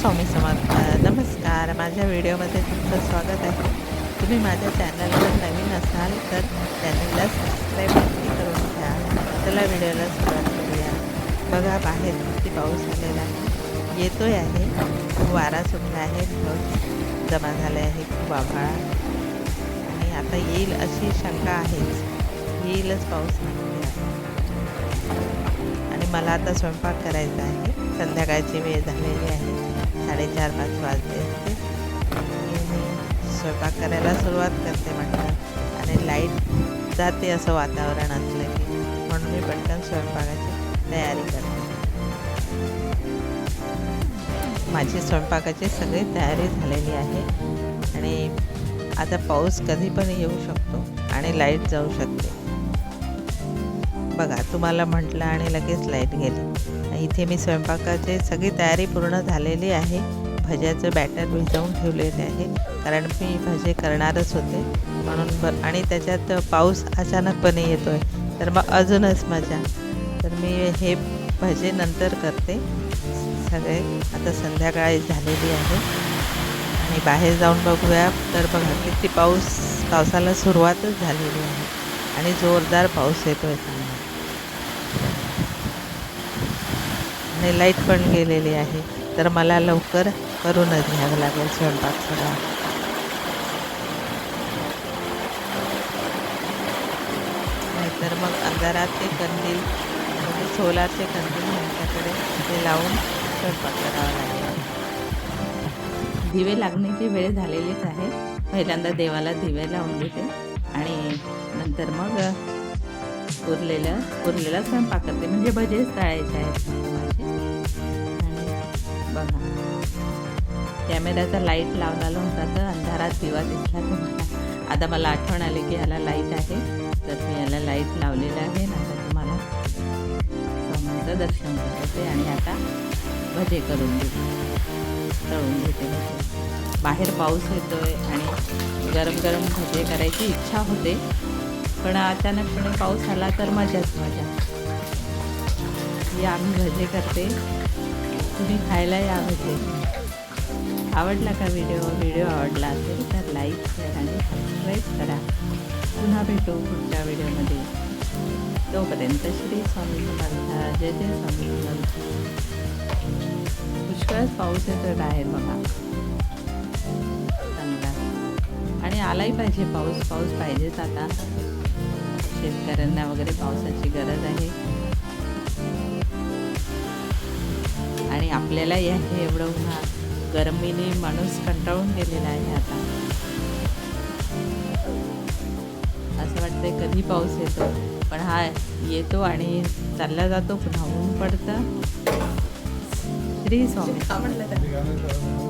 स्वामी समर्थ नमस्कार. माझ्या व्हिडिओमध्ये तुमचं स्वागत आहे. तुम्ही माझ्या चॅनलवर नवीन असाल तर चॅनलला सबस्क्राईब नक्की करून घ्या. चला व्हिडिओला सुरुवात करूया. बघा बाहेर किती पाऊस आलेला आहे. येतोय आहे. खूप वारा सुटला आहे. जमा झाला आहे. खूप आभाळा आणि आता येईल अशी शंका आहे येईलच पाऊस नाही आणि मला आता स्वयंपाक करायचा आहे. संध्याकाळची वेळ झालेली आहे. साडेचार पाच वाजले असते स्वयंपाक करायला सुरुवात करते म्हटलं. आणि लाइट जाते असं वातावरण असलं की म्हणून मी पटकन स्वयंपाकाची तयारी करते. माझी स्वयंपाकाची सगळी तयारी झालेली आहे. आणि आता पाऊस कधी पण येऊ शकतो आणि लाइट जाऊ शकते. बघा तुम्हाला म्हटलं आणि लगेच लाइट गेली. इथे मी स्वयंपाकाची सगळी तयारी पूर्ण झालेली आहे. भज्याचं बॅटर भिजवून ठेवलेले आहे. कारण मी भजे करणारच होते. म्हणून ब आणि त्याच्यात पाऊस अचानकपणे येतो आहे तर मग अजूनच मजा. तर मी हे भजे नंतर करते. सगळे. आता संध्याकाळी झालेली आहे. आणि बाहेर जाऊन बघूया. तर बघा किती पाऊस पावसाला सुरुवातच झालेली आहे. आणि जोरदार पाऊस येतो आहे चांगला आणि लाइट पण गेलेली आहे. तर मला लवकर करूनच घ्यावं लागेल स्वयंपाक सगळा. नाहीतर मग अंधारात ते कंदील म्हणजे सोलारचे कंदील यांच्याकडे ते लावून स्वयंपाक करावा लागेल. दिवे लागण्याची वेळ झालेलीच आहे. पहिल्यांदा देवाला दिवे लावून घेते आणि नंतर मग उरलेलं उरलेला स्वयंपाक करते म्हणजे भजेच तळायचे आहेत माझे बघा. कॅमेऱ्याचा लाइट लावलेला होता तर अंधारात दिवा दिसला तुम्हाला. आता मला आठवण आली की ह्याला लाइट आहे. तर मी याला लाइट लावलेलं आहे. ना तर तुम्हाला स्वामींचं दर्शन करते आणि आता भजे करून घेते. तळून घेते भजे. बाहेर पाऊस येतोय आणि गरम गरम भजे करायची इच्छा होते. पण अचानकपणे पाऊस आला तर मजाच मजा. या आम्ही भजे करते. तुम्ही खायला या भजे आवडला का व्हिडिओ? व्हिडिओ आवडला असेल तर लाईक शेअर आणि सबस्क्राईब करा. पुन्हा भेटू पुढच्या व्हिडिओमध्ये. तोपर्यंत श्री स्वामी समर्थ. जय जय स्वामी समर्थ. पुष्कळच पाऊस येतो बाहेर बघा. आणि आलाही पाहिजे पाऊस पाऊस पाहिजेच आता. शेतकऱ्यांना वगैरे पावसाची गरज आहे. आणि आपल्यालाही हे एवढं उन्हा गरमीने माणूस कंटाळून गेलेला आहे आता. असं वाटतंय कधी पाऊस येतो. पण हा येतो आणि चालला जातो पुन्हा ऊन पडतं. श्री स्वामी.